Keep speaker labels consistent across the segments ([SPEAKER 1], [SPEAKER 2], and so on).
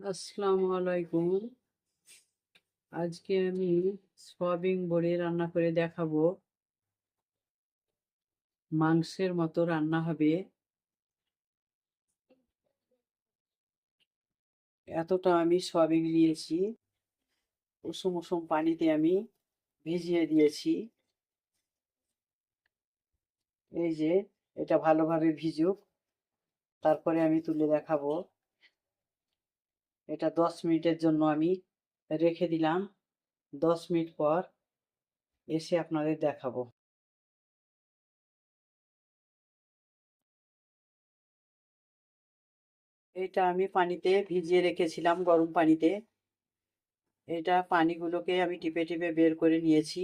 [SPEAKER 1] আসসালামু আলাইকুম। আজকে আমি সয়াবিন বড়ি রান্না করে দেখাবো। মাংসের মতো রান্না হবে। এতটা আমি সয়াবিন নিয়েছি। উষুম উষুম পানিতে আমি ভিজিয়ে দিয়েছি। এই যে, এটা ভালোভাবে ভিজুক। তারপরে আমি তুলে দেখাবো। এটা দশ মিনিটের জন্য আমি রেখে দিলাম। দশ মিনিট পর এসে আপনাদের দেখাবো। এটা আমি পানিতে ভিজিয়ে রেখেছিলাম, গরম পানিতে। এটা পানিগুলোকে আমি টিপে টিপে বের করে নিয়েছি।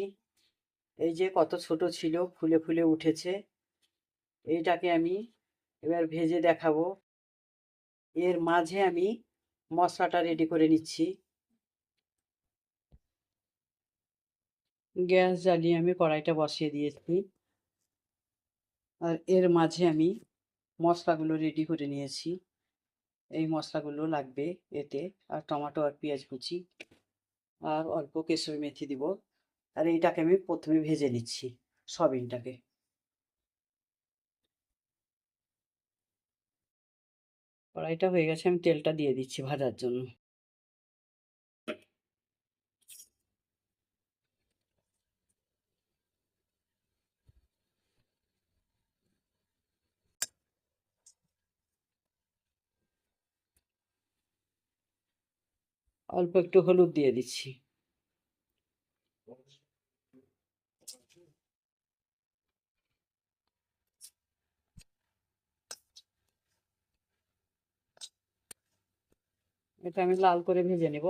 [SPEAKER 1] এই যে কত ছোট ছিল, ফুলে ফুলে উঠেছে। এইটাকে আমি এবার ভেজে দেখাবো। এর মাঝে আমি মশলাটা রেডি করে নিচ্ছি। গ্যাস জ্বালিয়ে আমি কড়াইটা বসিয়ে দিয়েছি। আর এর মাঝে আমি মশলাগুলো রেডি করে নিয়েছি। এই মশলাগুলো লাগবে এতে, আর টমেটো আর পেঁয়াজ কুচি, আর অল্প কেশর মেথি দিব। আর এইটাকে আমি প্রথমে ভেজে নিচ্ছি সবিনটাকে কড়াইটা হয়ে গেছে আমি তেলটা দিয়ে দিচ্ছি ভাজার জন্য। অল্প একটু হলুদ দিয়ে দিচ্ছি। এটা আমি লাল করে ভেজে নেব।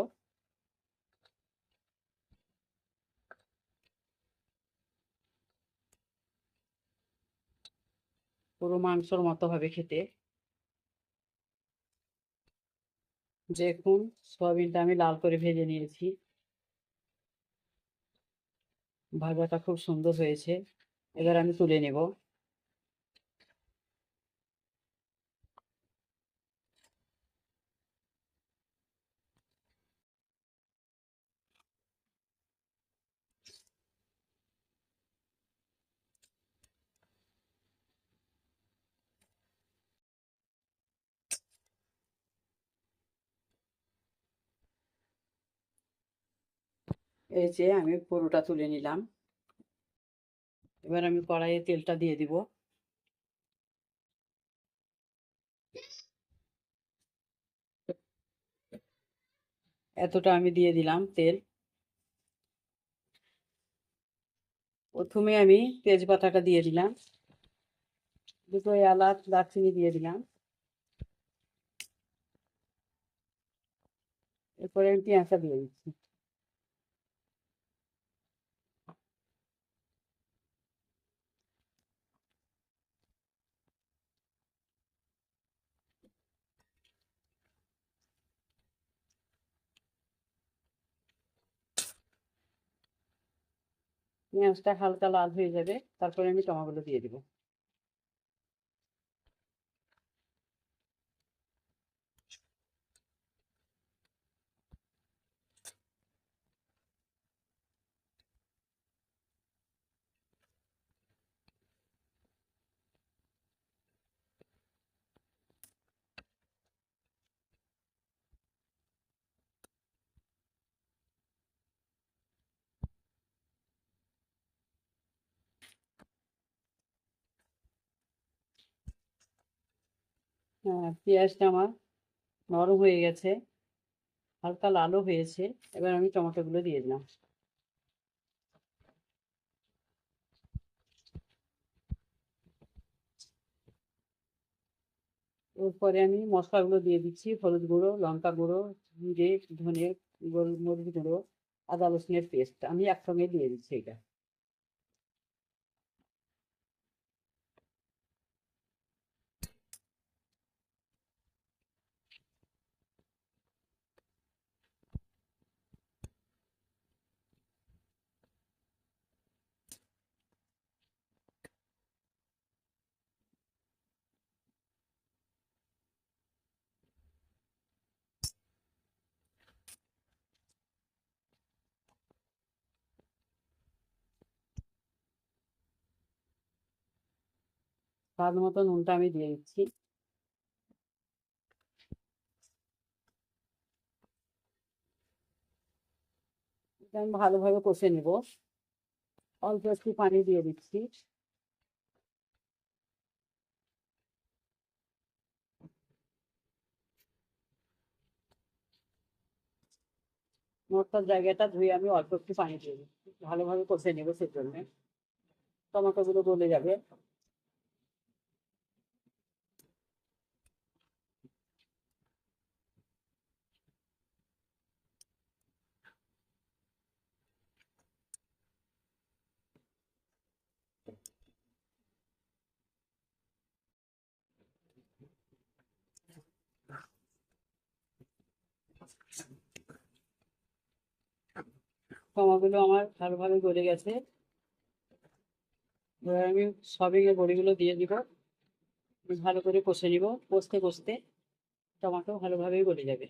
[SPEAKER 1] পুরো মাংসর মতো হবে খেতে। দেখুন সয়াবিনটা আমি লাল করে ভেজে নিয়েছি। ভাজাটা খুব সুন্দর হয়েছে। এবার আমি তুলে নেব। এই যে আমি পুরোটা তুলে নিলাম। এবার আমি কড়াইয়ে তেলটা দিয়ে দিব। এতটা আমি দিয়ে দিলাম তেল। প্রথমে আমি তেজপাতাটা দিয়ে দিলাম। দুটো এলাচ, দারচিনি দিয়ে দিলাম। এরপরে আমি পেঁয়াজটা দিয়ে দিচ্ছি। পেঁয়াজটা হালকা লাল হয়ে যাবে তারপরে আমি টমাগুলো দিয়ে দিব। পেঁয়াজটা আমার নরম হয়ে গেছে, হালকা লালও হয়েছে, এবার আমি টমেটোগুলো দিয়ে দিলাম। এরপরে আমি মশলাগুলো দিয়ে দিচ্ছি, হলুদ গুঁড়ো, লঙ্কা গুঁড়ো, জিরে, ধনে, গোলমরিচ গুঁড়ো, আদা রসুনের পেস্ট, আমি একসঙ্গে দিয়ে দিচ্ছি এটা। স্বাদ মতো নুনটা আমি দিয়ে দিচ্ছি। আমি ভালোভাবে কষে নেব। অল্প একটু পানি দিয়ে দিচ্ছি। মোটটার জায়গাটা ধুয়ে আমি অল্প একটু পানি দিয়ে দিচ্ছি। ভালোভাবে কষে নেব সেজন্য। টমেটোগুলো গলে যাবে। টমাগুলো আমার ভালোভাবে গড়ে গেছে। এবার আমি সবই বড়িগুলো দিয়ে দিব। ভালো করে কষে নিব। কষতে কষতে টমাটো ভালোভাবেই গলে যাবে।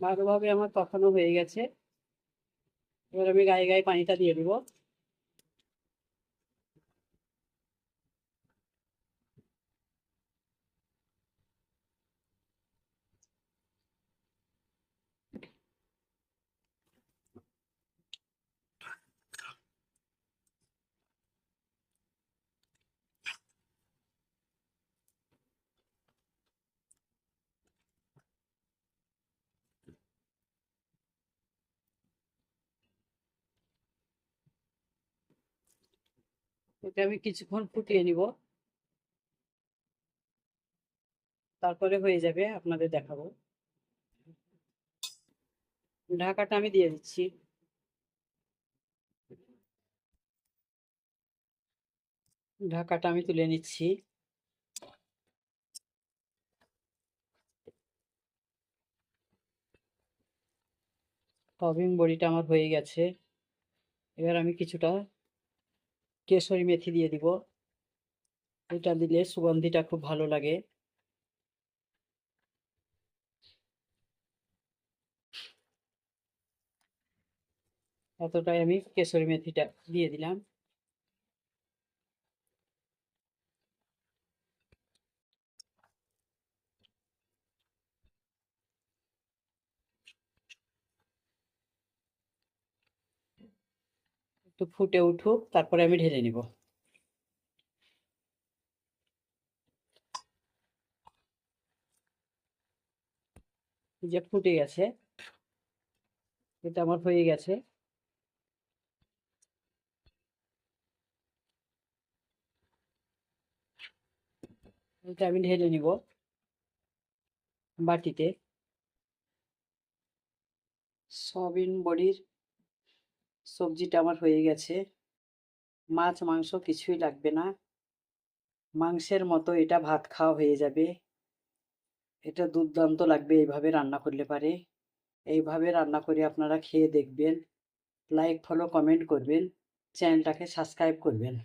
[SPEAKER 1] ভালোভাবে আমার তখনও হয়ে গেছে। এবার আমি গায়ে গায়ে পানিটা দিয়ে দিব। এটা আমি কিছুক্ষণ ফুটিয়ে নিব। তারপরে হয়ে যাবে আপনাদের দেখাবো। ঢাকাটা আমি দিয়ে দিচ্ছি। ঢাকাটা আমি তুলে নিচ্ছি। সবিং বড়িটা আমার হয়ে গেছে। এবার আমি কিছুটা কেশরি মেথি দিয়ে দিব। এটা দিলে সুগন্ধিটা খুব ভালো লাগে। এতটাই আমি কেশরি মেথিটা দিয়ে দিলাম। একটু ফুটে উঠুক, তারপরে আমি ঢেলে নিব। যে ফুটে গেছে, এটা আমার হয়ে গেছে। এটা আমি ঢেলে নিব বাটিতে। সয়াবিন বড়ির সবজিটা আমার হয়ে গেছে। মাছ, মাংস কিছুই লাগবে না। মাংসের মতো এটা ভাত খাওয়া হয়ে যাবে। এটা দুর্দান্ত লাগবে এইভাবে রান্না করলে পারে। এইভাবে রান্না করে আপনারা খেয়ে দেখবেন। লাইক ফলো কমেন্ট করবেন। চ্যানেলটাকে সাবস্ক্রাইব করবেন।